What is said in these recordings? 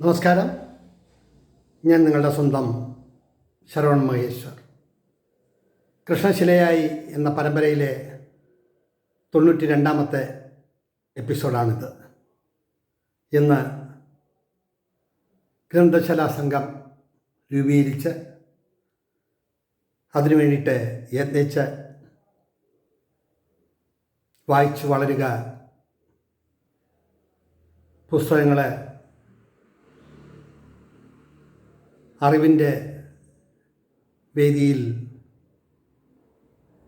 നമസ്കാരം. ഞാൻ നിങ്ങളുടെ സ്വന്തം ശരവൺ മഹേശ്വർ. കൃഷ്ണശിലയായി എന്ന പരമ്പരയിലെ തൊണ്ണൂറ്റി രണ്ടാമത്തെ എപ്പിസോഡാണിത്. ഇന്ന് ഗ്രന്ഥശാല സംഘം രൂപീകരിച്ച് അതിനു വേണ്ടിയിട്ട് യത്നിച്ച് വായിച്ചു വളരുക പുസ്തകങ്ങളെ അറിവിന്റെ വേദിയിൽ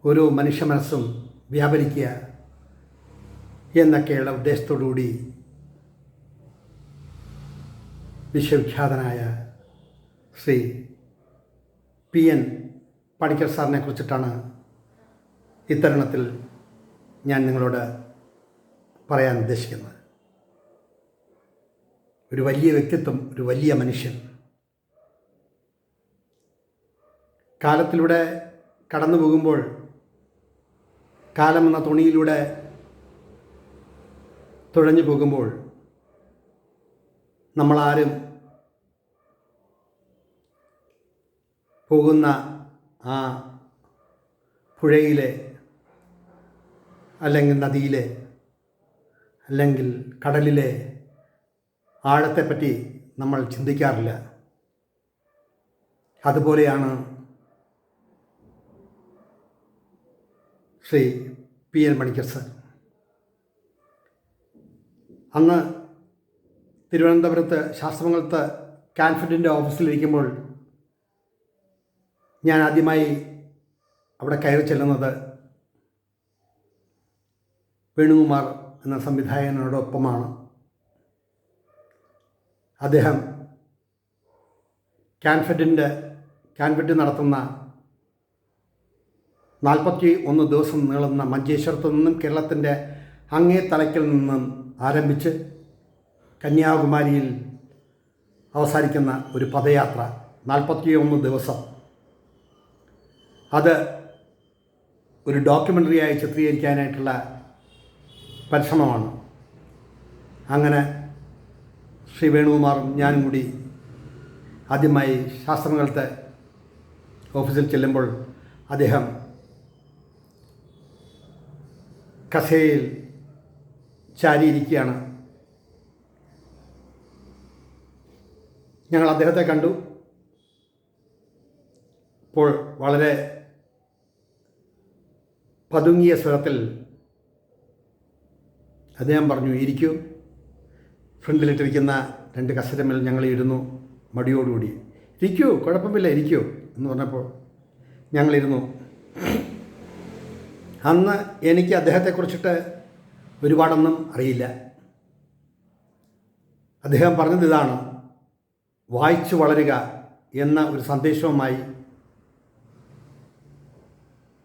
ഓരോ മനുഷ്യ മനസ്സും വ്യാപരിക്കുക എന്നൊക്കെയുള്ള ഉദ്ദേശത്തോടുകൂടി വിശ്വവിഖ്യാതനായ ശ്രീ പി എൻ പണിക്കർ സാറിനെ കുറിച്ചിട്ടാണ് ഇത്തരുണത്തിൽ ഞാൻ നിങ്ങളോട് പറയാൻ ഉദ്ദേശിക്കുന്നത്. ഒരു വലിയ വ്യക്തിത്വം ഒരു വലിയ മനുഷ്യൻ. കാലത്തിലൂടെ കടന്നു പോകുമ്പോൾ കാലം എന്ന തുണിയിലൂടെ തുഴഞ്ഞു പോകുമ്പോൾ നമ്മളാരും പോകുന്ന ആ പുഴയിലെ അല്ലെങ്കിൽ നദിയിലെ അല്ലെങ്കിൽ കടലിലെ ആഴത്തെപ്പറ്റി നമ്മൾ ചിന്തിക്കാറില്ല. അതുപോലെയാണ് Shri P N Panicker sir. അന്ന് തിരുവനന്തപുരത്ത് ശാസ്ത്രമംഗലത്ത് കാൻഫിഡിന്റെ ഓഫീസിലിരിക്കുമ്പോൾ ഞാൻ ആദ്യമായി അവിടെ കയറി ചെല്ലുന്നത് വേണുകുമാർ എന്ന സംവിധായകനോടൊപ്പമാണ്. അദ്ദേഹം കാൻഫിഡിന്റെ കാൻഫിഡ് നടത്തുന്ന നാൽപ്പത്തി ഒന്ന് ദിവസം നീളുന്ന മഞ്ചേശ്വരത്തു നിന്നും കേരളത്തിന്റെ അങ്ങേ തലയ്ക്കിൽ നിന്നും ആരംഭിച്ച് കന്യാകുമാരിയിൽ അവസാനിക്കുന്ന ഒരു പദയാത്ര നാൽപ്പത്തി ഒന്ന് ദിവസം. അത് ഒരു ഡോക്യുമെന്ററിയായി ചിത്രീകരിക്കാനായിട്ടുള്ള പരിശ്രമമാണ്. അങ്ങനെ ശ്രീ വേണുകുമാറും ഞാനും കൂടി ആദ്യമായി ശാസ്ത്രങ്ങളത്തെ ഓഫീസിൽ ചെല്ലുമ്പോൾ അദ്ദേഹം കസേരയിൽ ചാരിയിരിക്കുകയാണ്. ഞങ്ങൾ അദ്ദേഹത്തെ കണ്ടു. ഇപ്പോൾ വളരെ പതുങ്ങിയ സ്വരത്തിൽ അദ്ദേഹം പറഞ്ഞു ഇരിക്കൂ. ഫ്രണ്ടിലിട്ടിരിക്കുന്ന രണ്ട് കസരമിൽ ഞങ്ങൾ ഇരുന്നു മടിയോടുകൂടി. ഇരിക്കൂ കുഴപ്പമില്ല ഇരിക്കൂ എന്ന് പറഞ്ഞപ്പോൾ ഞങ്ങളിരുന്നു അന്ന് എനിക്ക് അദ്ദേഹത്തെക്കുറിച്ചിട്ട് ഒരുപാടൊന്നും അറിയില്ല. അദ്ദേഹം പറഞ്ഞത് ഇതാണ് വായിച്ചു വളരുക എന്ന ഒരു സന്ദേശവുമായി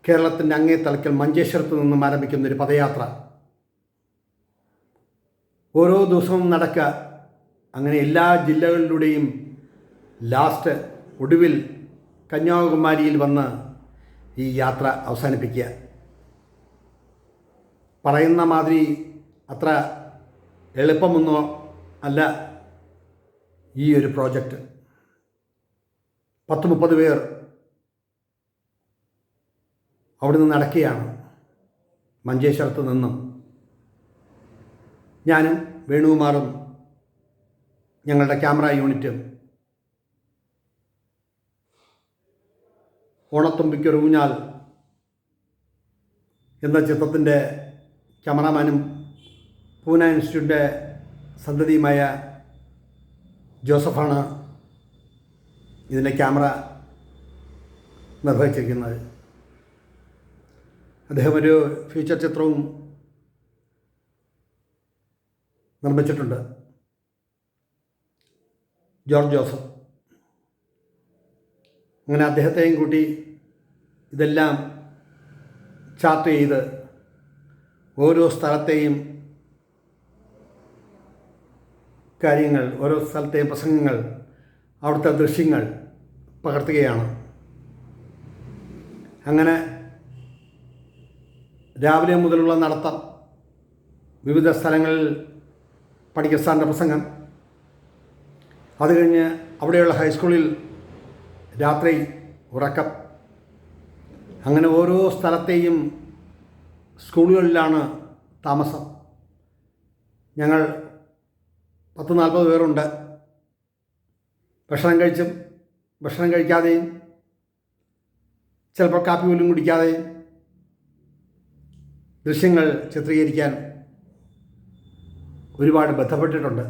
കേരളത്തിന്റെ അങ്ങേ തലക്കൽ മഞ്ചേശ്വരത്ത് നിന്നും ആരംഭിക്കുന്ന ഒരു പദയാത്ര. ഓരോ ദിവസവും നടക്കുക അങ്ങനെ എല്ലാ ജില്ലകളിലൂടെയും ലാസ്റ്റ് ഒടുവിൽ കന്യാകുമാരിയിൽ വന്ന് ഈ യാത്ര അവസാനിപ്പിക്കുക. പറയുന്ന മാതിരി അത്ര എളുപ്പമൊന്നോ അല്ല ഈ ഒരു പ്രോജക്റ്റ്. പത്ത് മുപ്പത് പേർ അവിടെ നിന്ന് നടക്കുകയാണ്. മഞ്ചേശ്വരത്ത് നിന്നും. ഞാനും വേണുകുമാറും ഞങ്ങളുടെ ക്യാമറ യൂണിറ്റും ഓണത്തുമ്പിക്കൊരു ഊഞ്ഞാൽ എന്ന ചിത്രത്തിന്റെ ക്യാമറാമാനും പൂന ഇൻസ്റ്റിറ്റ്യൂട്ടിന്റെ സന്തതിയുമായ ജോസഫാണ് ഇതിന്റെ ക്യാമറ നിർവഹിച്ചിരിക്കുന്നത്. അദ്ദേഹം ഒരു ഫ്യൂച്ചർ ചിത്രവും നിർമ്മിച്ചിട്ടുണ്ട്. ജോർജ് ജോസഫ്. അങ്ങനെ അദ്ദേഹത്തെയും കൂട്ടി ഇതെല്ലാം ചാർട്ട് ചെയ്ത് ഓരോ സ്ഥലത്തെയും കാര്യങ്ങൾ ഓരോ സ്ഥലത്തെയും പ്രസംഗങ്ങൾ അവിടുത്തെ ദൃശ്യങ്ങൾ പകർത്തുകയാണ്. അങ്ങനെ രാവിലെ മുതലുള്ള നടത്തം വിവിധ സ്ഥലങ്ങളിൽ പഠിക്ക സാറിന്റെ പ്രസംഗം അത് കഴിഞ്ഞ് അവിടെയുള്ള ഹൈസ്കൂളിൽ രാത്രി ഉറക്കം. അങ്ങനെ ഓരോ സ്ഥലത്തെയും സ്കൂളുകളിലാണ് താമസം. ഞങ്ങൾ പത്ത് നാൽപ്പത് പേരുണ്ട്. ഭക്ഷണം കഴിച്ചും ഭക്ഷണം കഴിക്കാതെയും ചിലപ്പോൾ കാപ്പി പോലും കുടിക്കാതെയും ദൃശ്യങ്ങൾ ചിത്രീകരിക്കാൻ ഒരുപാട് ബന്ധപ്പെട്ടിട്ടുണ്ട്.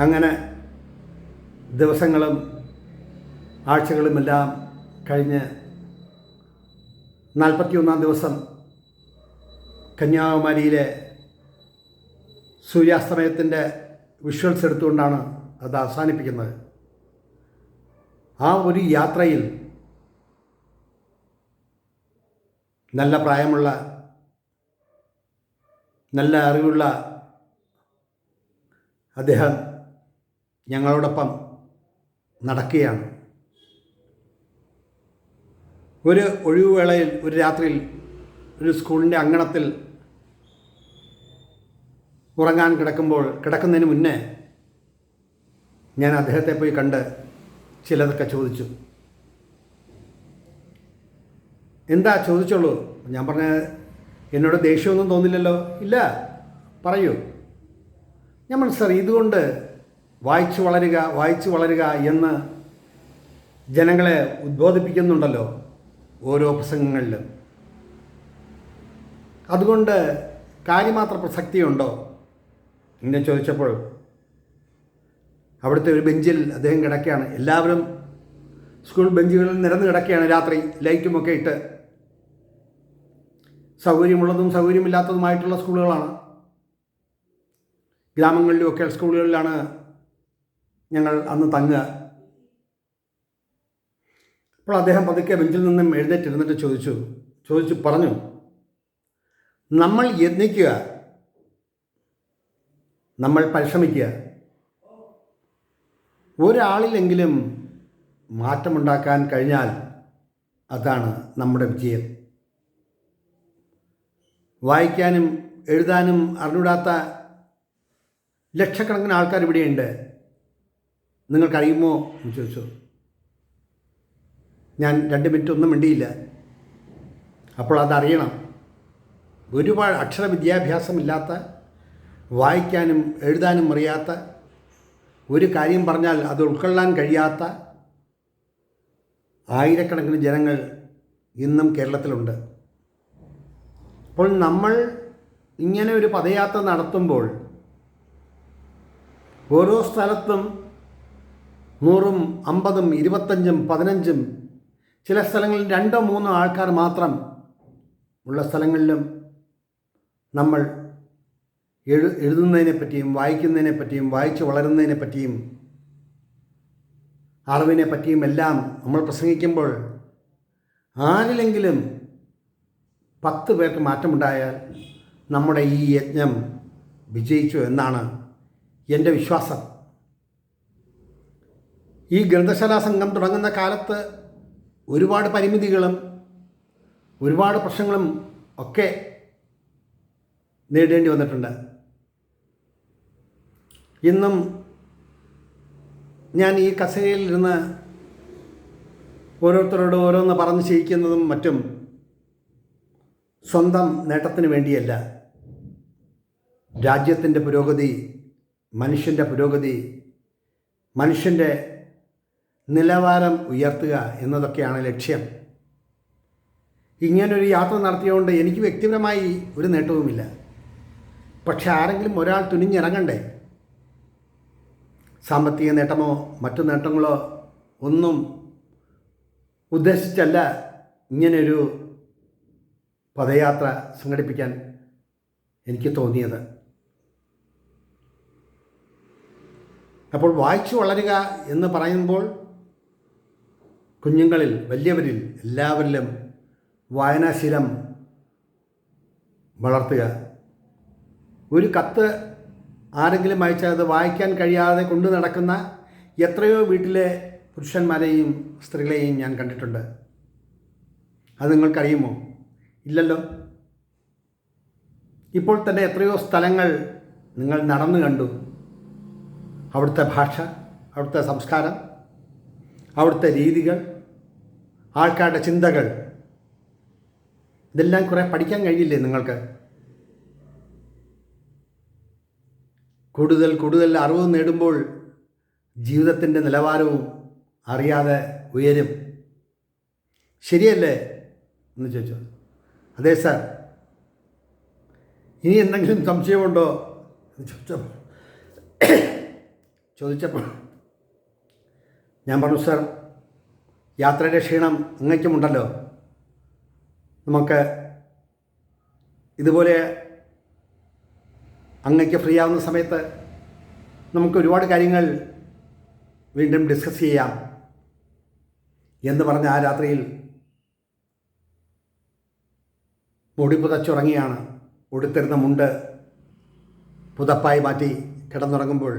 അങ്ങനെ ദിവസങ്ങളും ആഴ്ചകളുമെല്ലാം കഴിഞ്ഞ് നാൽപ്പത്തിയൊന്നാം ദിവസം കന്യാകുമാരിയിലെ സൂര്യാസ്തമയത്തിന്റെ വിഷ്വൽസ് എടുത്തുകൊണ്ടാണ് അത് അവസാനിപ്പിക്കുന്നത്. ആ ഒരു യാത്രയിൽ നല്ല പ്രായമുള്ള നല്ല അറിവുള്ള അദ്ദേഹം ഞങ്ങളോടൊപ്പം നടക്കുകയാണ്. ഒരു ഒഴിവുവേളയിൽ ഒരു രാത്രിയിൽ ഒരു സ്കൂളിന്റെ അങ്കണത്തിൽ ഉറങ്ങാൻ കിടക്കുമ്പോൾ കിടക്കുന്നതിന് മുന്നേ ഞാൻ അദ്ദേഹത്തെ പോയി കണ്ട് ചിലതൊക്കെ ചോദിച്ചു. എന്താ ചോദിച്ചോളൂ? ഞാൻ പറഞ്ഞ എന്നോട് ദേഷ്യമൊന്നും തോന്നില്ലല്ലോ? ഇല്ല. പറയൂ. പറഞ്ഞു സാർ ഇതുകൊണ്ട് വായിച്ചു വളരുക വായിച്ചു വളരുക എന്ന് ജനങ്ങളെ ഉദ്ബോധിപ്പിക്കുന്നുണ്ടല്ലോ. ഓരോ പ്രസംഗങ്ങളിലും. അതുകൊണ്ട് കാര്യമാത്ര പ്രസക്തിയുണ്ടോ? എന്നെ ചോദിച്ചപ്പോൾ അവിടുത്തെ ഒരു ബെഞ്ചിൽ അദ്ദേഹം കിടക്കുകയാണ്. എല്ലാവരും സ്കൂൾ ബെഞ്ചുകളിൽ നിരന്ന് കിടക്കുകയാണ് രാത്രി. ലൈറ്റുമൊക്കെ ഇട്ട് സൗകര്യമുള്ളതും സൗകര്യമില്ലാത്തതുമായിട്ടുള്ള സ്കൂളുകളാണ്. ഗ്രാമങ്ങളിലുമൊക്കെ സ്കൂളുകളിലാണ് ഞങ്ങൾ അന്ന് തങ്ങുക. അപ്പോൾ അദ്ദേഹം പതുക്കെ ബെഞ്ചിൽ നിന്നും എഴുന്നേറ്റിരുന്നിട്ട് ചോദിച്ചു ചോദിച്ചു പറഞ്ഞു നമ്മൾ യത്നിക്കുക നമ്മൾ പരിശ്രമിക്കുക. ഒരാളിലെങ്കിലും മാറ്റമുണ്ടാക്കാൻ കഴിഞ്ഞാൽ അതാണ് നമ്മുടെ വിജയം. വായിക്കാനും എഴുതാനും അറിഞ്ഞൂടാത്ത ലക്ഷക്കണക്കിന് ആൾക്കാർ ഇവിടെയുണ്ട്. നിങ്ങൾക്കറിയുമോ എന്ന് ചോദിച്ചു. ഞാൻ രണ്ട് മിനിറ്റ് ഒന്നും മിണ്ടിയില്ല. അപ്പോൾ അതറിയണം. ഒരുപാട് അക്ഷര വിദ്യാഭ്യാസമില്ലാത്ത വായിക്കാനും എഴുതാനും അറിയാത്ത ഒരു കാര്യം പറഞ്ഞാൽ അത് ഉൾക്കൊള്ളാൻ കഴിയാത്ത ആയിരക്കണക്കിന് ജനങ്ങൾ ഇന്നും കേരളത്തിലുണ്ട്. അപ്പോൾ നമ്മൾ ഇങ്ങനെ ഒരു പദയാത്ര നടത്തുമ്പോൾ ഓരോ സ്ഥലത്തും നൂറും അമ്പതും ഇരുപത്തഞ്ചും പതിനഞ്ചും ചില സ്ഥലങ്ങളിൽ രണ്ടോ മൂന്നോ ആൾക്കാർ മാത്രം ഉള്ള സ്ഥലങ്ങളിലും നമ്മൾ എഴു എഴുതുന്നതിനെ പറ്റിയും വായിക്കുന്നതിനെ പറ്റിയും വായിച്ച് വളരുന്നതിനെ പറ്റിയും അറിവിനെ പറ്റിയും എല്ലാം നമ്മൾ പ്രസംഗിക്കുമ്പോൾ ആരിലെങ്കിലും പത്ത് പേർക്ക് മാറ്റമുണ്ടായാൽ നമ്മുടെ ഈ യജ്ഞം വിജയിച്ചു എന്നാണ് എന്റെ വിശ്വാസം. ഈ ഗ്രന്ഥശാല സംഘം തുടങ്ങുന്ന കാലത്ത് ഒരുപാട് പരിമിതികളും ഒരുപാട് പ്രശ്നങ്ങളും ഒക്കെ നേരിടേണ്ടി വന്നിട്ടുണ്ട്. ഇന്നും ഞാൻ ഈ കസേരയിൽ ഇരുന്ന് ഓരോരുത്തരോട് ഓരോന്ന് പറഞ്ഞ് ചെയ്യിക്കുന്നതും മറ്റും സ്വന്തം നേട്ടത്തിന് വേണ്ടിയല്ല. രാജ്യത്തിന്റെ പുരോഗതി മനുഷ്യന്റെ പുരോഗതി മനുഷ്യന്റെ നിലവാരം ഉയർത്തുക എന്നതൊക്കെയാണ് ലക്ഷ്യം. ഇങ്ങനൊരു യാത്ര നടത്തിയതുകൊണ്ട് എനിക്ക് വ്യക്തിപരമായി ഒരു നേട്ടവുമില്ല. പക്ഷെ ആരെങ്കിലും ഒരാൾ തുനിഞ്ഞിറങ്ങണ്ടേ? സാമ്പത്തിക നേട്ടമോ മറ്റു നേട്ടങ്ങളോ ഒന്നും ഉദ്ദേശിച്ചല്ല ഇങ്ങനൊരു പദയാത്ര സംഘടിപ്പിക്കാൻ എനിക്ക് തോന്നിയത്. അപ്പോൾ വായിച്ചു വളരുക എന്ന് പറയുമ്പോൾ കുഞ്ഞുങ്ങളിൽ വലിയവരിൽ എല്ലാവരിലും വായനാശീലം വളർത്തുക. ഒരു കത്ത് ആരെങ്കിലും അയച്ചാൽ അത് വായിക്കാൻ കഴിയാതെ കൊണ്ടു നടക്കുന്ന എത്രയോ വീട്ടിലെ പുരുഷന്മാരെയും സ്ത്രീകളെയും ഞാൻ കണ്ടിട്ടുണ്ട്. അത് നിങ്ങൾക്കറിയുമോ? ഇല്ലല്ലോ. ഇപ്പോൾ തന്നെ എത്രയോ സ്ഥലങ്ങൾ നിങ്ങൾ നടന്നു കണ്ടു. അവിടുത്തെ ഭാഷ അവിടുത്തെ സംസ്കാരം അവിടുത്തെ രീതികൾ ആൾക്കാരുടെ ചിന്തകൾ. ഇതെല്ലാം കുറേ പഠിക്കാൻ കഴിയില്ലേ നിങ്ങൾക്ക്? കൂടുതൽ കൂടുതൽ അറിവ് നേടുമ്പോൾ ജീവിതത്തിന്റെ നിലവാരവും അറിയാതെ ഉയരും. ശരിയല്ലേ? എന്ന് ചോദിച്ചു. അതെ സാർ. ഇനി എന്തെങ്കിലും സംശയമുണ്ടോ? എന്ന് ചോദിച്ചപ്പോൾ ചോദിച്ചപ്പോൾ ഞാൻ പറഞ്ഞു സാർ യാത്രയുടെ ക്ഷീണം അങ്ങയ്ക്കുമുണ്ടല്ലോ നമുക്ക് ഇതുപോലെ അങ്ങയ്ക്ക് ഫ്രീ ആവുന്ന സമയത്ത് നമുക്ക് ഒരുപാട് കാര്യങ്ങൾ വീണ്ടും ഡിസ്കസ് ചെയ്യാം എന്ന് പറഞ്ഞ ആ രാത്രിയിൽ മുടി പുതച്ചുറങ്ങിയാണ് ഉടുത്തിരുന്ന മുണ്ട് പുതപ്പായി മാറ്റി കിടന്നുറങ്ങുമ്പോൾ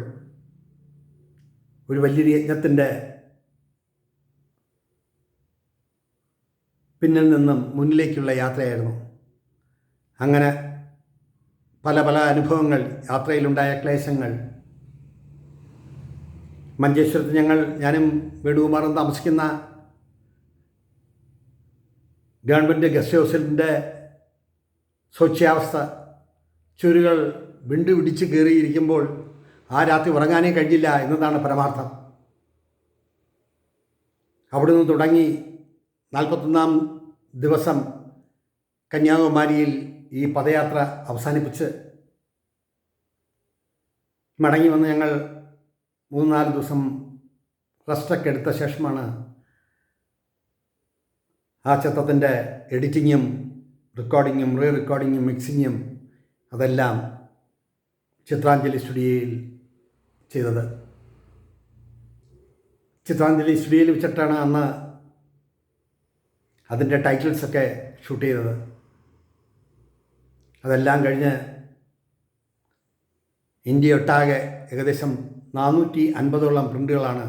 ഒരു വലിയൊരു യജ്ഞത്തിന്റെ പിന്നിൽ നിന്നും മുന്നിലേക്കുള്ള യാത്രയായിരുന്നു. അങ്ങനെ പല പല അനുഭവങ്ങൾ യാത്രയിലുണ്ടായ ക്ലേശങ്ങൾ. മഞ്ചേശ്വരത്ത് ഞങ്ങൾ ഞാനും വേണുകുമാറും താമസിക്കുന്ന ഗവൺമെന്റ് ഗസ്റ്റ് ഹൗസിന്റെ ശോച്യാവസ്ഥ ചുരുകൾ വിണ്ടു പിടിച്ച് കയറിയിരിക്കുമ്പോൾ ആ രാത്രി ഉറങ്ങാനേ കഴിഞ്ഞില്ല എന്നതാണ് പരമാർത്ഥം. അവിടുന്ന് തുടങ്ങി നാൽപ്പത്തൊന്നാം ദിവസം കന്യാകുമാരിയിൽ ഈ പദയാത്ര അവസാനിപ്പിച്ച് മടങ്ങി വന്ന് ഞങ്ങൾ മൂന്ന് നാല് ദിവസം റെസ്റ്റൊക്കെ എടുത്ത ശേഷമാണ് ആ ചിത്രത്തിന്റെ എഡിറ്റിങ്ങും റെക്കോർഡിങ്ങും റീ റെക്കോർഡിങ്ങും മിക്സിങ്ങും അതെല്ലാം ചിത്രാഞ്ജലി സ്റ്റുഡിയോയിൽ ചെയ്തത്. ചിത്രാഞ്ജലി സ്റ്റുഡിയോയിൽ വെച്ചിട്ടാണ് അന്ന് അതിന്റെ ടൈറ്റിൽസൊക്കെ ഷൂട്ട് ചെയ്തത്. അതെല്ലാം കഴിഞ്ഞ് ഇന്ത്യ ഒട്ടാകെ ഏകദേശം നാനൂറ്റി അൻപതോളം പ്രിന്റുകളാണ്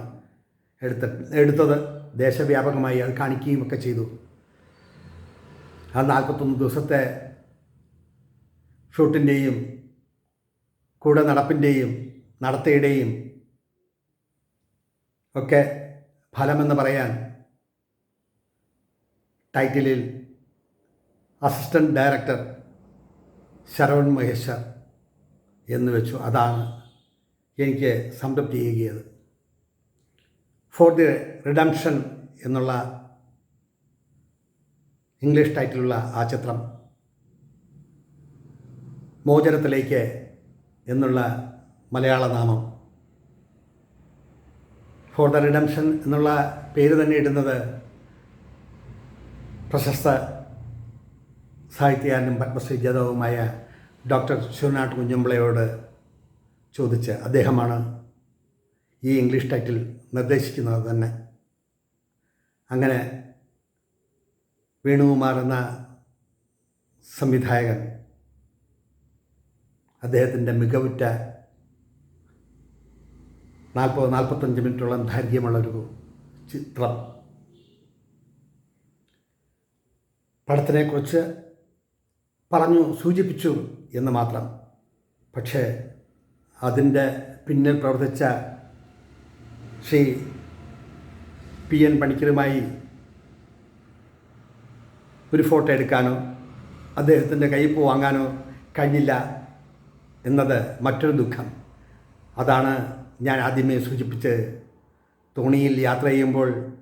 എടുത്ത എടുത്തത്. ദേശവ്യാപകമായി അത് കാണിക്കുകയും ഒക്കെ ചെയ്തു. ആ നാൽപ്പത്തൊന്ന് ദിവസത്തെ ഷൂട്ടിന്റെയും കൂടെ നടപ്പിന്റെയും നടത്തയുടെയും ഒക്കെ ഫലമെന്ന് പറയാൻ ടൈറ്റിലിൽ അസിസ്റ്റന്റ് ഡയറക്ടർ ശരവൺ മഹേശ്വർ എന്ന് വെച്ചു. അതാണ് എനിക്ക് സംതൃപ്തി ചെയ്യുകയത്. ഫോർ ദി റിഡംഷൻ എന്നുള്ള ഇംഗ്ലീഷ് ടൈറ്റിലുള്ള ആ ചിത്രം മോചനത്തിലേക്ക് എന്നുള്ള മലയാള നാമം. ഫോർ ദ റിഡംഷൻ എന്നുള്ള പേര് തന്നെ ഇടുന്നത് പ്രശസ്ത സാഹിത്യകാരനും പത്മശ്രീ ജേതാവുമായ ഡോക്ടർ ശിവനാട്ട് കുഞ്ഞമ്പിളയോട് ചോദിച്ച് അദ്ദേഹമാണ് ഈ ഇംഗ്ലീഷ് ടൈറ്റിൽ നിർദ്ദേശിക്കുന്നത് തന്നെ. അങ്ങനെ വേണുകുമാർ എന്ന സംവിധായകൻ അദ്ദേഹത്തിന്റെ മികവുറ്റ നാൽപ്പത് നാൽപ്പത്തഞ്ച് മിനിറ്റോളം ദൈർഘ്യമുള്ളൊരു ചിത്രം പടത്തിനെക്കുറിച്ച് പറഞ്ഞു സൂചിപ്പിച്ചു എന്ന് മാത്രം. പക്ഷേ അതിന്റെ പിന്നിൽ പ്രവർത്തിച്ച ശ്രീ പി എൻ പണിക്കരുമായി ഒരു ഫോട്ടോ എടുക്കാനോ അദ്ദേഹത്തിന്റെ കയ്യിപ്പ് വാങ്ങാനോ കഴിഞ്ഞില്ല എന്നത് മറ്റൊരു ദുഃഖം. അതാണ് ഞാൻ ആദ്യമേ സൂചിപ്പിച്ച് തോണിയിൽ യാത്ര ചെയ്യുമ്പോൾ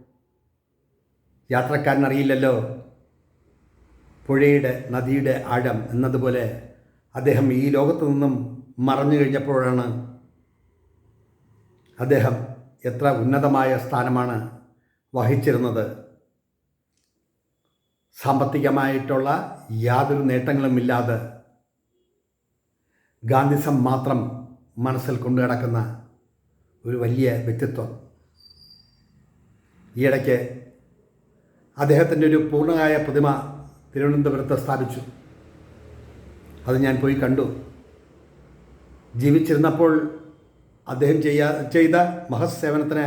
യാത്രക്കാരനറിയില്ലല്ലോ പുഴയുടെ നദിയുടെ ആഴം എന്നതുപോലെ അദ്ദേഹം ഈ ലോകത്തു നിന്നും മറഞ്ഞു കഴിഞ്ഞപ്പോഴാണ് അദ്ദേഹം എത്ര ഉന്നതമായ സ്ഥാനമാണ് വഹിച്ചിരുന്നത്. സാമ്പത്തികമായിട്ടുള്ള യാതൊരു നേട്ടങ്ങളുമില്ലാതെ ഗാന്ധിസം മാത്രം മനസ്സിൽ കൊണ്ടു കിടക്കുന്ന ഒരു വലിയ വ്യക്തിത്വം. ഈയിടയ്ക്ക് അദ്ദേഹത്തിന്റെ ഒരു പൂർണമായ പ്രതിമ തിരുവനന്തപുരത്ത് സ്ഥാപിച്ചു. അത് ഞാൻ പോയി കണ്ടു. ജീവിച്ചിരുന്നപ്പോൾ അദ്ദേഹം ചെയ്യാ ചെയ്ത മഹത് സേവനത്തിന്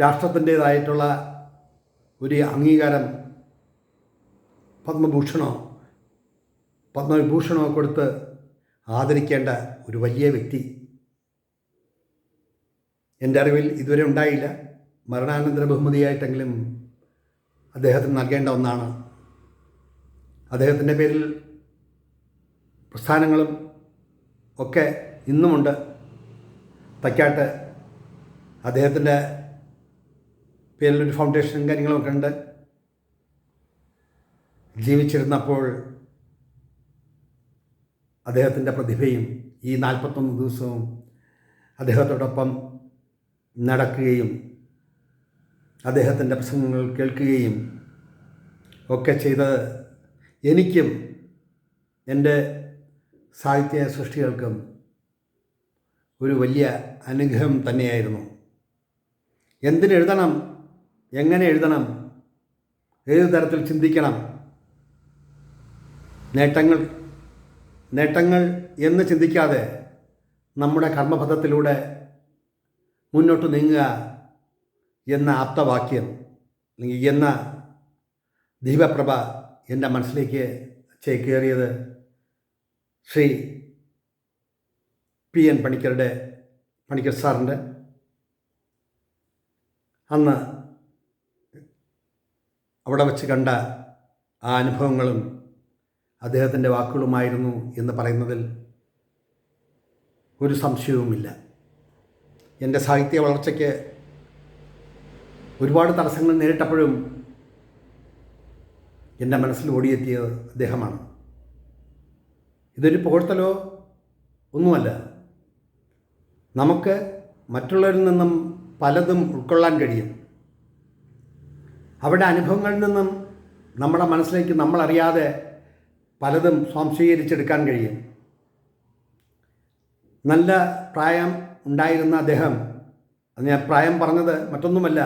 രാഷ്ട്രത്തിന്റേതായിട്ടുള്ള ഒരു അംഗീകാരം പത്മഭൂഷണോ പത്മവിഭൂഷണോ കൊടുത്ത് ആദരിക്കേണ്ട ഒരു വലിയ വ്യക്തി. എന്റെ അറിവിൽ ഇതുവരെ ഉണ്ടായില്ല. മരണാനന്തര ബഹുമതിയായിട്ടെങ്കിലും അദ്ദേഹത്തിന് നൽകേണ്ട ഒന്നാണ് അദ്ദേഹത്തിന്റെ പേരിൽ പ്രസ്ഥാനങ്ങളും ഒക്കെ ഇന്നുമുണ്ട്. തൈക്കാട്ട് അദ്ദേഹത്തിന്റെ പേരിലൊരു ഫൗണ്ടേഷനും കാര്യങ്ങളൊക്കെ ഉണ്ട്. ജീവിച്ചിരുന്നപ്പോൾ അദ്ദേഹത്തിന്റെ പ്രതിഭയും ഈ നാൽപ്പത്തൊന്ന് ദിവസവും അദ്ദേഹത്തോടൊപ്പം നടക്കുകയും അദ്ദേഹത്തിന്റെ പ്രസംഗങ്ങൾ കേൾക്കുകയും ഒക്കെ ചെയ്തത് എനിക്കും എന്റെ സാഹിത്യ സൃഷ്ടികൾക്കും ഒരു വലിയ അനുഗ്രഹം തന്നെയായിരുന്നു. എന്തിനെഴുതണം എങ്ങനെ എഴുതണം? ഏത് തരത്തിൽ ചിന്തിക്കണം? നേട്ടങ്ങൾ നേട്ടങ്ങൾ എന്ന് ചിന്തിക്കാതെ നമ്മുടെ കർമ്മപഥത്തിലൂടെ മുന്നോട്ട് നീങ്ങുക എന്ന ആപ്തവാക്യം അല്ലെങ്കിൽ എന്ന ദീപപ്രഭ എന്റെ മനസ്സിലേക്ക് ചേക്കേറിയത് ശ്രീ പി എൻ പണിക്കരുടെ പണിക്കർ സാറിന്റെ. അന്ന് അവിടെ വച്ച് കണ്ട ആ അനുഭവങ്ങളും അദ്ദേഹത്തിന്റെ വാക്കുകളുമായിരുന്നു എന്ന് പറയുന്നതിൽ ഒരു സംശയവുമില്ല. എന്റെ സാഹിത്യ വളർച്ചയ്ക്ക് ഒരുപാട് തടസ്സങ്ങൾ നേരിട്ടപ്പോഴും എന്റെ മനസ്സിൽ ഓടിയെത്തിയത് അദ്ദേഹമാണ്. ഇതൊരു പുകഴ്ത്തലോ ഒന്നുമല്ല. നമുക്ക് മറ്റുള്ളവരിൽ നിന്നും പലതും ഉൾക്കൊള്ളാൻ കഴിയും. അവരുടെ അനുഭവങ്ങളിൽ നിന്നും നമ്മുടെ മനസ്സിലേക്ക് നമ്മളറിയാതെ പലതും സ്വാംശീകരിച്ചെടുക്കാൻ കഴിയും. നല്ല പ്രായം ഉണ്ടായിരുന്ന അദ്ദേഹം അത് ഞാൻ പ്രായം പറഞ്ഞത് മറ്റൊന്നുമല്ല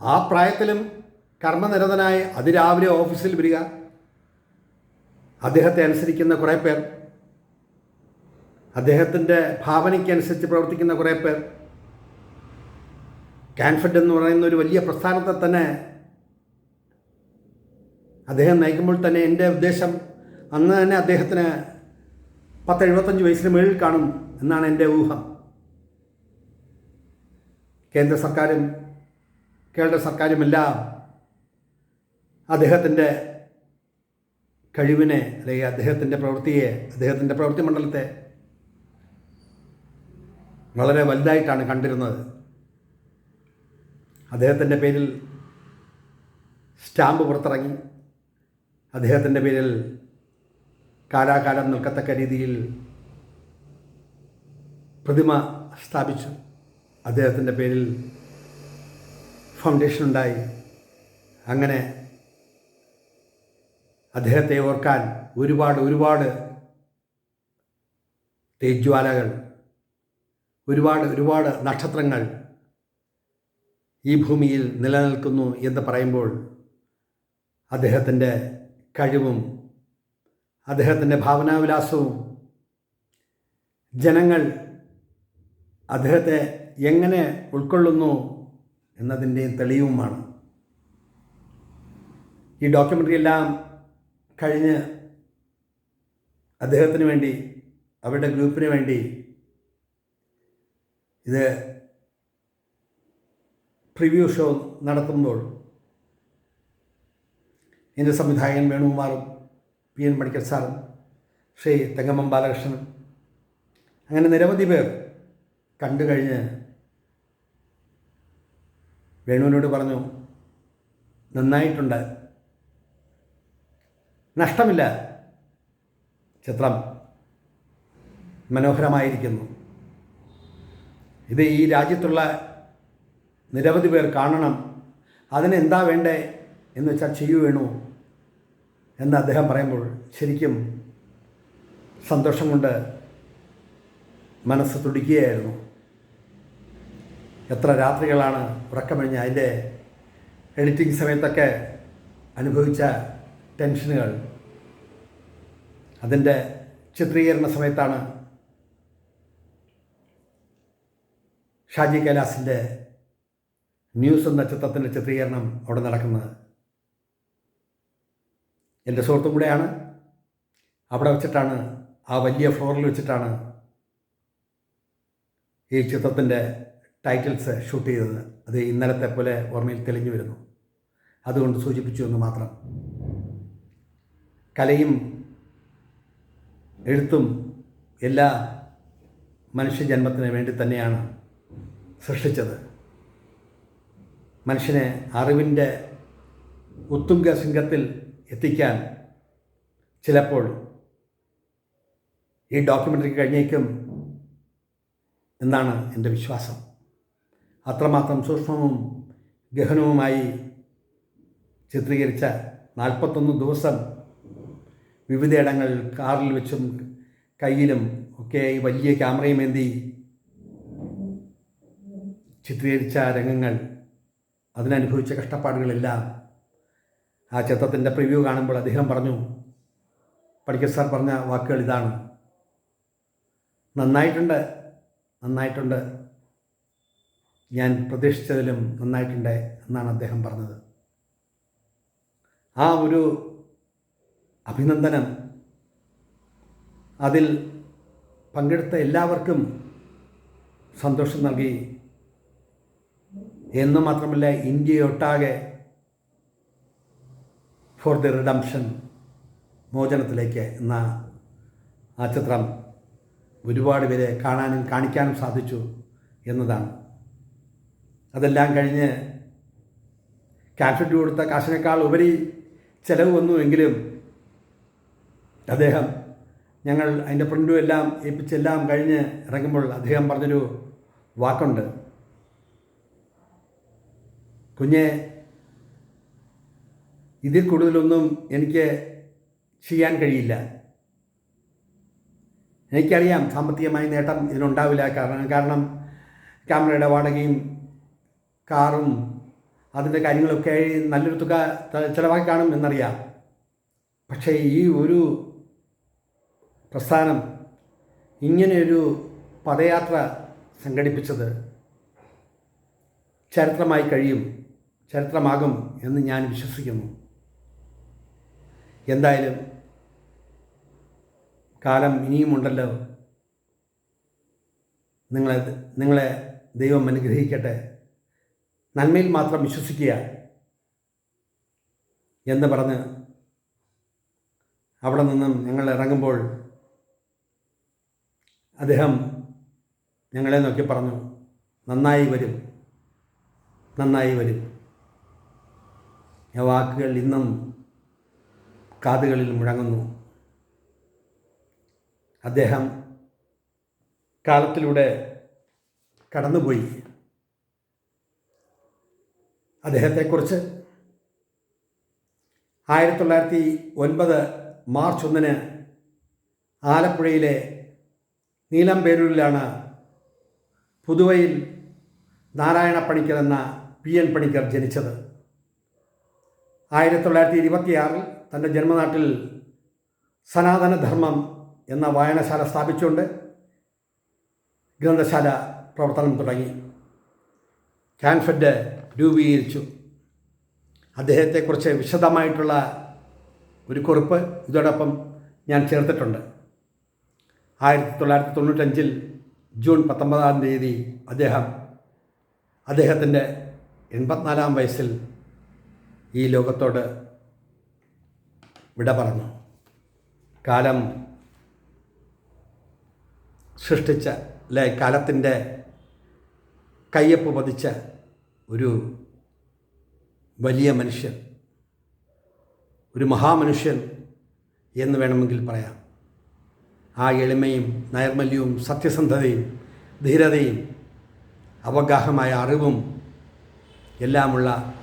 ആ പ്രായത്തിലും കർമ്മനിരതനായി അതിരാവിലെ ഓഫീസിൽ വരിക അദ്ദേഹത്തെ അനുസരിക്കുന്ന കുറേ പേർ. അദ്ദേഹത്തിന്റെ ഭാവനയ്ക്കനുസരിച്ച് പ്രവർത്തിക്കുന്ന കുറേ പേർ. കാൻഫഡ് എന്ന് പറയുന്ന ഒരു വലിയ പ്രസ്ഥാനത്തെ തന്നെ അദ്ദേഹം നയിക്കുമ്പോൾ തന്നെ എന്റെ ഉദ്ദേശം അന്ന് തന്നെ അദ്ദേഹത്തിന് പത്ത് എഴുപത്തഞ്ച് വയസ്സിന് മുകളിൽ കാണും എന്നാണ് എന്റെ ഊഹം. കേന്ദ്ര സർക്കാരും കേരള സർക്കാരുമെല്ലാം അദ്ദേഹത്തിന്റെ കഴിവിനെ അല്ലെങ്കിൽ അദ്ദേഹത്തിന്റെ പ്രവൃത്തിയെ അദ്ദേഹത്തിന്റെ പ്രവൃത്തി മണ്ഡലത്തെ വളരെ വലുതായിട്ടാണ് കണ്ടിരുന്നത്. അദ്ദേഹത്തിന്റെ പേരിൽ സ്റ്റാമ്പ് പുറത്തിറങ്ങി. അദ്ദേഹത്തിന്റെ പേരിൽ കാലാകാലം നിൽക്കത്തക്ക രീതിയിൽ പ്രതിമ സ്ഥാപിച്ചു. അദ്ദേഹത്തിന്റെ പേരിൽ ഫൗണ്ടേഷൻ ഉണ്ടായി. അങ്ങനെ അദ്ദേഹത്തെ ഓർക്കാൻ ഒരുപാട് ഒരുപാട് തേജ്വാലകൾ ഒരുപാട് ഒരുപാട് നക്ഷത്രങ്ങൾ ഈ ഭൂമിയിൽ നിലനിൽക്കുന്നു എന്ന് പറയുമ്പോൾ അദ്ദേഹത്തിന്റെ കഴിവും അദ്ദേഹത്തിന്റെ ഭാവനാവിലാസവും ജനങ്ങൾ അദ്ദേഹത്തെ എങ്ങനെ ഉൾക്കൊള്ളുന്നു എന്നതിന്റെയും തെളിവുമാണ്. ഈ ഡോക്യുമെന്ററി എല്ലാം കഴിഞ്ഞ് അദ്ദേഹത്തിന് വേണ്ടി അവരുടെ ഗ്രൂപ്പിന് വേണ്ടി ഇത് പ്രിവ്യൂ ഷോ നടത്തുമ്പോൾ എന്റെ സംവിധായകൻ വേണുകുമാറും പി എൻ മണിക്കർ സാറും ശ്രീ തെങ്ങമ്മം ബാലകൃഷ്ണനും അങ്ങനെ നിരവധി പേർ കണ്ടു കഴിഞ്ഞ് വേണുവിനോട് പറഞ്ഞു നന്നായിട്ടുണ്ട്. നഷ്ടമില്ല. ചിത്രം മനോഹരമായിരിക്കുന്നു. ഇത് ഈ രാജ്യത്തുള്ള നിരവധി പേർ കാണണം. അതിനെന്താ വേണ്ടേ എന്ന് വെച്ചാൽ ചെയ്യൂ വേണു എന്ന് അദ്ദേഹം പറയുമ്പോൾ ശരിക്കും സന്തോഷം കൊണ്ട് മനസ്സ് തുടിക്കുകയായിരുന്നു. എത്ര രാത്രികളാണ് ഉറക്കമഴിഞ്ഞ് അതിന്റെ എഡിറ്റിംഗ് സമയത്തൊക്കെ അനുഭവിച്ച ടെൻഷനുകൾ. അതിന്റെ ചിത്രീകരണ സമയത്താണ് ഷാജി കൈലാസിന്റെ ന്യൂസ് എന്ന ചിത്രത്തിന്റെ ചിത്രീകരണം അവിടെ നടക്കുന്നത്. എന്റെ സുഹൃത്തും കൂടെയാണ്. അവിടെ വെച്ചിട്ടാണ് ആ വലിയ ഫ്ലോറിൽ വെച്ചിട്ടാണ് ഈ ചിത്രത്തിന്റെ ടൈറ്റിൽസ് ഷൂട്ട് ചെയ്തത്. അത് ഇന്നലത്തെ പോലെ ഓർമ്മയിൽ തെളിഞ്ഞു വരുന്നു. അതുകൊണ്ട് സൂചിപ്പിച്ചു എന്ന് മാത്രം. കലയും എഴുത്തും എല്ലാ മനുഷ്യജന്മത്തിന് വേണ്ടി തന്നെയാണ് സൃഷ്ടിച്ചത്. മനുഷ്യനെ അറിവിന്റെ ഉത്തുംഗ ശൃംഗത്തിൽ എത്തിക്കാൻ ചിലപ്പോൾ ഈ ഡോക്യുമെന്ററി കഴിഞ്ഞേക്കും എന്നാണ് എന്റെ വിശ്വാസം. അത്രമാത്രം സൂക്ഷ്മവും ഗഹനവുമായി ചിത്രീകരിച്ച നാൽപ്പത്തൊന്ന് ദിവസം വിവിധയിടങ്ങൾ കാറിൽ വെച്ചും കയ്യിലും ഒക്കെ വലിയ ക്യാമറയും എന്തി ചിത്രീകരിച്ച രംഗങ്ങൾ അതിനനുഭവിച്ച കഷ്ടപ്പാടുകളെല്ലാം ആ ചിത്രത്തിന്റെ പ്രിവ്യൂ കാണുമ്പോൾ അദ്ദേഹം പറഞ്ഞു പഠിക്കൽ സാർ പറഞ്ഞ വാക്കുകൾ ഇതാണ്. നന്നായിട്ടുണ്ട് നന്നായിട്ടുണ്ട്. ഞാൻ പ്രതീക്ഷിച്ചതിലും നന്നായിട്ടുണ്ട് എന്നാണ് അദ്ദേഹം പറഞ്ഞത്. ആ ഒരു അഭിനന്ദനം. അതിൽ പങ്കെടുത്ത എല്ലാവർക്കും സന്തോഷം നൽകി. എന്ന് മാത്രമല്ല ഇന്ത്യയൊട്ടാകെ ഫോർ ദി റിഡംഷൻ മോചനത്തിലേക്ക് എന്ന ആ ചിത്രം ഒരുപാട് പേരെ കാണാനും കാണിക്കാനും സാധിച്ചു എന്നതാണ്. അതെല്ലാം കഴിഞ്ഞ് കാൽഫിറ്റ് കൊടുത്ത കാശിനേക്കാൾ ഉപരി ചിലവ് വന്നുവെങ്കിലും അദ്ദേഹം ഞങ്ങൾ അതിന്റെ പ്രിന്റും എല്ലാം ഏൽപ്പിച്ചെല്ലാം കഴിഞ്ഞ് ഇറങ്ങുമ്പോൾ അദ്ദേഹം പറഞ്ഞൊരു വാക്കുണ്ട്. കുഞ്ഞെ ഇതിൽ കൂടുതലൊന്നും എനിക്ക് ചെയ്യാൻ കഴിയില്ല. എനിക്കറിയാം സാമ്പത്തികമായ നേട്ടം ഇതിനുണ്ടാവില്ല. കാരണം കാരണം ക്യാമറയുടെ വാടകയും കാറും അതിന്റെ കാര്യങ്ങളൊക്കെ നല്ലൊരു തുക ചിലവാക്കി കാണും എന്നറിയാം. പക്ഷേ ഈ ഒരു പ്രസ്ഥാനം ഇങ്ങനെയൊരു പദയാത്ര സംഘടിപ്പിച്ചത് ചരിത്രമായി കഴിയും ചരിത്രമാകും എന്ന് ഞാൻ വിശ്വസിക്കുന്നു. എന്തായാലും കാലം ഇനിയുമുണ്ടല്ലോ. നിങ്ങളെ നിങ്ങളെ ദൈവം അനുഗ്രഹിക്കട്ടെ. നന്മയിൽ മാത്രം വിശ്വസിക്കുക എന്ന് പറഞ്ഞ് അവിടെ നിന്നും ഞങ്ങൾ ഇറങ്ങുമ്പോൾ അദ്ദേഹം ഞങ്ങളെ നോക്കി പറഞ്ഞു നന്നായി വരും നന്നായി വരും. ആ വാക്കുകൾ ഇന്നും കാതുകളിൽ മുഴങ്ങുന്നു. അദ്ദേഹം കാലത്തിലൂടെ കടന്നുപോയി. അദ്ദേഹത്തെക്കുറിച്ച് ആയിരത്തി തൊള്ളായിരത്തി ഒൻപത് മാർച്ച് ഒന്നിന് ആലപ്പുഴയിലെ നീലംപേരൂരിലാണ് പുതുവയിൽ നാരായണ പണിക്കർ എന്ന പി എൻ പണിക്കർ ജനിച്ചത്. ആയിരത്തി തൊള്ളായിരത്തി ഇരുപത്തിയാറിൽ തന്റെ ജന്മനാട്ടിൽ സനാതനധർമ്മം എന്ന വായനശാല സ്ഥാപിച്ചുകൊണ്ട് ഗ്രന്ഥശാല പ്രവർത്തനം തുടങ്ങി. കാൻഫെഡ് രൂപീകരിച്ചു. അദ്ദേഹത്തെക്കുറിച്ച് വിശദമായിട്ടുള്ള ഒരു കുറിപ്പ് ഇതോടൊപ്പം ഞാൻ ചേർത്തിട്ടുണ്ട്. ആയിരത്തി തൊള്ളായിരത്തി തൊണ്ണൂറ്റഞ്ചിൽ ജൂൺ പത്തൊമ്പതാം തീയതി അദ്ദേഹം അദ്ദേഹത്തിന്റെ എൺപത്തിനാലാം വയസ്സിൽ ഈ ലോകത്തോട് വിട പറഞ്ഞു. കാലം സൃഷ്ടിച്ച അല്ലെ കാലത്തിന്റെ കയ്യൊപ്പ് പതിച്ച ഒരു വലിയ മനുഷ്യൻ ഒരു മഹാമനുഷ്യൻ എന്ന് വേണമെങ്കിൽ പറയാം. ആ എളിമയും നൈർമല്യവും സത്യസന്ധതയും ധീരതയും അവഗാഹമായ അറിവും എല്ലാമുള്ള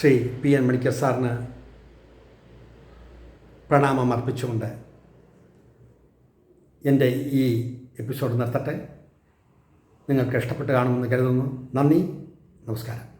ശ്രീ പി എൻ മണിക്കർ സാറിന് പ്രണാമം അർപ്പിച്ചുകൊണ്ട് എന്റെ ഈ എപ്പിസോഡ് നിർത്തട്ടെ. നിങ്ങൾക്ക് ഇഷ്ടപ്പെട്ട് കാണുമെന്ന് കരുതുന്നു. നന്ദി. നമസ്കാരം.